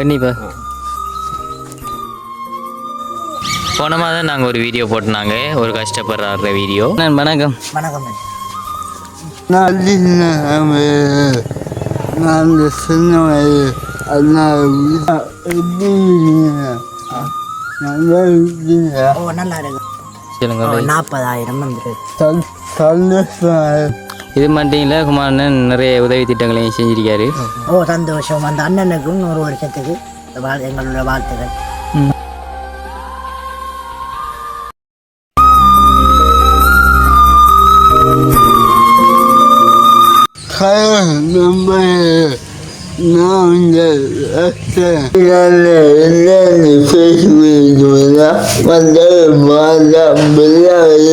எண்ணிப்பா போன மாதம் நாங்கள் ஒரு வீடியோ போட்டிருந்தாங்க. ஒரு கஷ்டப்படுற வீடியோ நான் வணக்கம். வணக்கம். நான் நான் சின்ன வயது அதனால் எப்படி நாற்பதாயிரம் வந்துருக்கு. சந் சந்தோஷம் இது மட்டும் இல்லை குமாரண்ணன் நிறைய உதவி திட்டங்களையும் செஞ்சிருக்காரு. ஓ சந்தோஷம். அந்த அண்ணனுக்கும் நூறு வருஷத்துக்கு எங்களோட வாழ்த்துக்கள் நம்ம நான் இந்த என்னென்னு பேசுவீங்களா வந்து மாதா பிள்ளைகள்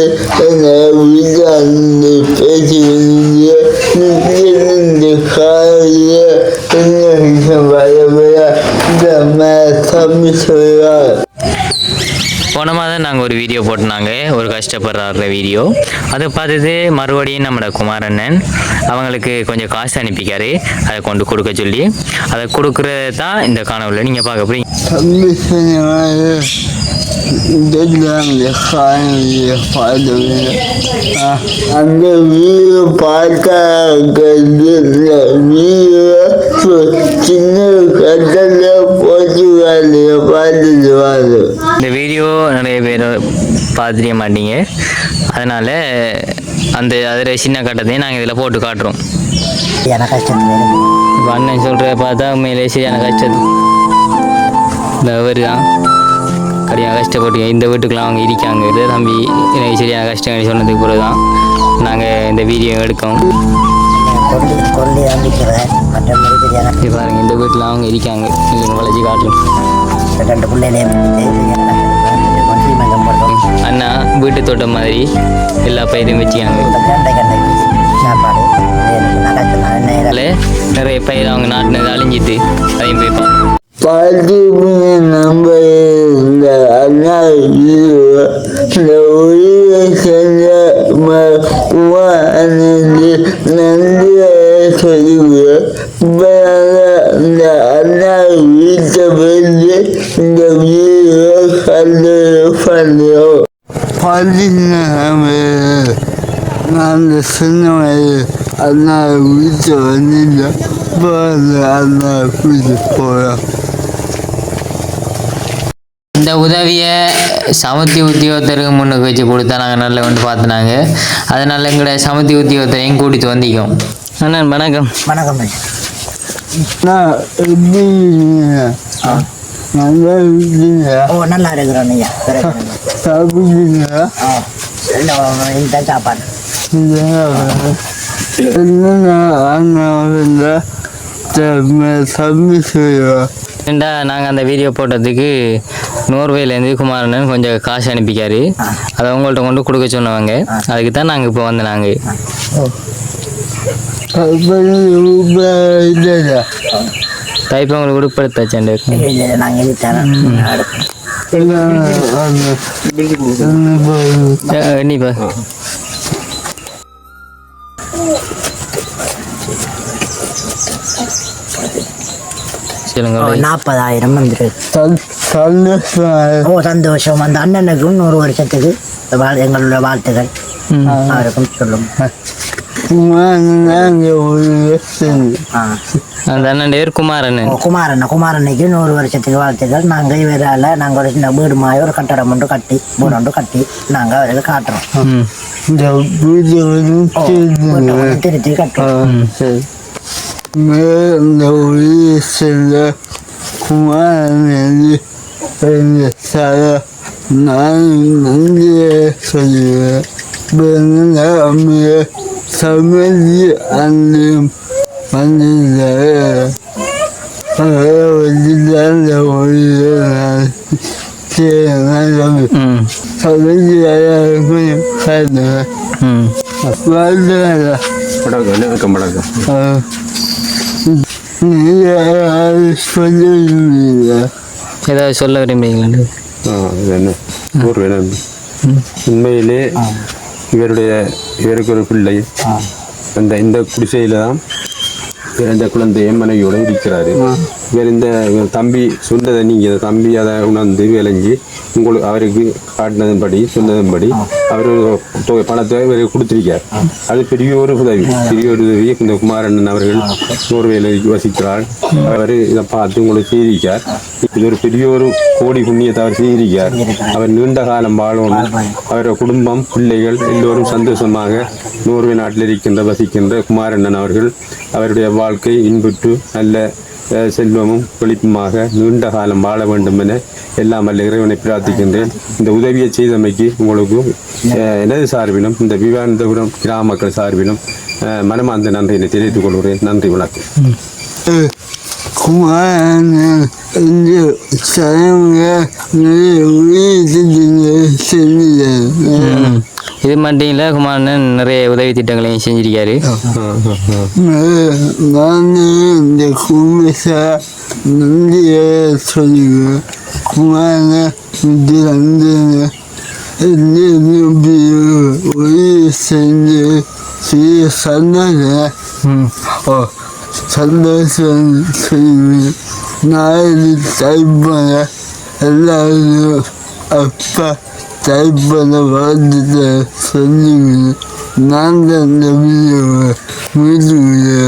என்னை வீட்டாந்து பேசுவீங்க இந்த காலையில் என்ன விஷயம் வரவில்லை இந்த தம்பி சொல்கிறார் போன மாதம் நாங்கள் ஒரு வீடியோ போட்டிருந்தாங்க. ஒரு கஷ்டப்படுற வீடியோ. அதை பார்த்துட்டு மறுபடியும் நம்மளோட குமாரண்ணன் அவங்களுக்கு கொஞ்சம் காசு அனுப்பிக்காரு. அதை கொண்டு கொடுக்க சொல்லி அதை கொடுக்குறது தான் இந்த காணொலியில் நீங்கள் பார்க்க போறீங்க. சின்ன கட்டத்தில் போட்டு வாரு இந்த வீடியோ நிறைய பேர் பார்த்துக்க மாட்டீங்க. அதனால் அந்த அதில் சின்ன கட்டத்தையும் நாங்கள் இதில் போட்டு காட்டுறோம். இப்போ அண்ணன் சொல்கிற பார்த்தா உண்மையிலே சரியான கஷ்டம். இந்த அவர் தான் கடியாக கஷ்டப்பட்டு இந்த வீட்டுக்குலாம் அவங்க இருக்காங்க இது தம்பி எனக்கு சரியான கஷ்டம் சொன்னதுக்கு பிறகு தான் நாங்கள் இந்த வீடியோ எடுக்கோம். பாருங்கள் இந்த வீட்டில் அவங்க இருக்காங்க. வளைச்சி காட்டுறோம் இந்த ரெண்டு அண்ணா வீட்டு தோட்டம் மாதிரி எல்லா பயிரும் வச்சுக்காங்க சாப்பாடு நிறைய பயிர் அவங்க நாட்டினது அழிஞ்சிட்டு அதையும் போய் நம்ம இந்த அண்ணா வீடு இந்த உயிரை செஞ்ச குமாரனுக்கு நன்றியை சொல்லுவேன் இப்போ இந்த அண்ணா வந்து இந்த வீடு கண்டு பண்ணுறோம் பாட்டிங்க நான் சின்ன வயது. அண்ணா வீட்டை வந்து அண்ணா வீட்டு போகிறோம் இந்த உதவியை சமத்தி உத்தியோகத்தருக்கு முன்னுக்கு வச்சு கொடுத்தா நாங்கள் நல்ல வந்து பார்த்துனாங்க அதனால் எங்களோட சமத்தி உத்தியோகத்தரையும் கூட்டிட்டு வந்திக்கோம் அண்ணன் வணக்கம். வணக்கம் ஐயா. நான்? நல்லா இருக்கீங்க ஓ நல்லா இருக்கிறோம் ஐயா இந்த சாப்பாடு செய்வோம் ஏண்டா நாங்கள் அந்த வீடியோ போட்டதுக்கு நோர்வேலேருந்து குமாரண்ணன் கொஞ்சம் காசு அனுப்பிக்காரு அதை உங்கள்கிட்ட கொண்டு கொடுக்க சொன்னவங்க அதுக்கு தான் நாங்கள் இப்போ வந்து நாங்கள் நாங்கள் இது தரோம் எண்ணிப்பா சொல்லுங்க ஓ நாற்பதாயிரம் வந்துருக்கு சந்தோஷம் ஓ சந்தோஷம். அந்த அண்ணனுக்கும் நூறு வருஷத்துக்கு வாழ் எங்களோட வாழ்த்துக்கள் அவருக்கும் சொல்லும் பேர் குமாரண்ணன் ஓ, குமாரண்ணா குமாரண்ணைக்கு நூறு வருஷத்துக்கு வாழ்த்துக்கள். நாங்கள் இவரால் நாங்கள் ஒரு சின்ன வீடு மாதிரி ஒரு கட்டடம் ஒன்று கட்டி வீடு ஒன்று கட்டி நாங்கள் அவருக்கு காட்டுறோம். இந்த வீடு திருத்தி கட்டுறோம். இந்த குமாரன் சார நான் நன்றியை சொல்லுவேன். அம்மைய சமைதி அன்றையும் வந்திருந்தார் அந்த உயிரை நான் செய்ய ம். சமைதி கொஞ்சம் காட்டுவேன் ம். வாழ்ந்துவேன் வணக்கம் வணக்கம் வணக்கம். நீங்கள் சொல்லுவீங்க ஏதாவது சொல்ல இது என்ன? ஊர் வேணும். உண்மையிலே இவருடைய இவருக்கு ஒரு பிள்ளை அந்த இந்த குடிசையில் தான் பிறந்த குழந்தையும் மனைவியோட இருக்கிறாரு. இவர் இந்த தம்பி சொன்னதை நீங்கள் தம்பி அதை உணர்ந்து விளைஞ்சு உங்களுக்கு அவருக்கு காட்டினதன்படி சொன்னதன்படி அவர் தொகை பணத்தை இவருக்கு கொடுத்துருக்கார். அது பெரிய ஒரு உதவி. பெரிய ஒரு உதவி இந்த குமாரண்ணன் அவர்கள் நோர்வேல வசிக்கிறார். அவர் இதை பார்த்து உங்களுக்கு செய்திருக்கார். இது ஒரு பெரிய ஒரு கோடி புண்ணியத்தை அவர் செய்திருக்கார். அவர் நீண்ட காலம் வாழணும் அவருடைய குடும்பம் பிள்ளைகள் எல்லோரும் சந்தோஷமாக நோர்வே நாட்டில் இருக்கின்ற வசிக்கின்ற குமாரண்ணன் அவர்கள் அவருடைய வாழ்க்கை இன்புற்று நல்ல செல்வமும் குளிப்புமாக நீண்ட காலம் வாழ வேண்டும் என எல்லாம் வல்ல இறைவனை பிரார்த்திக்கின்றேன். இந்த உதவியை செய்தமைக்கு உங்களுக்கு எனது சார்பிலும் இந்த விவேகானந்தபுரம் கிராம மக்கள் சார்பிலும் மனமார்ந்த நன்றியினை தெரிவித்துக் கொள்கிறேன். நன்றி வணக்கம். குமாரன் இந்த செஞ்சு இது மட்டும் இல்லை குமாரண்ணன் நிறைய உதவி திட்டங்களையும் செஞ்சிருக்காரு. நான் இந்த கும்பிசா நன்றியை சொல்லுவேன் குமாரன் செஞ்சு செய்ய சந்தோஷம் ஓ நான் எல்லாரும் அப்பா. டைப் பண்ண வாழ்ந்துட்டு சொல்லுவேன் நான் தான் இந்த வீடியோவை வீடியோவை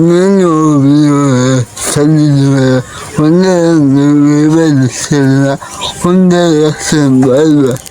மீண்டும் வீடியோவை சொல்லிடுவேன் ஒன்றை விவரிச்சு ஒன்றை வருவேன்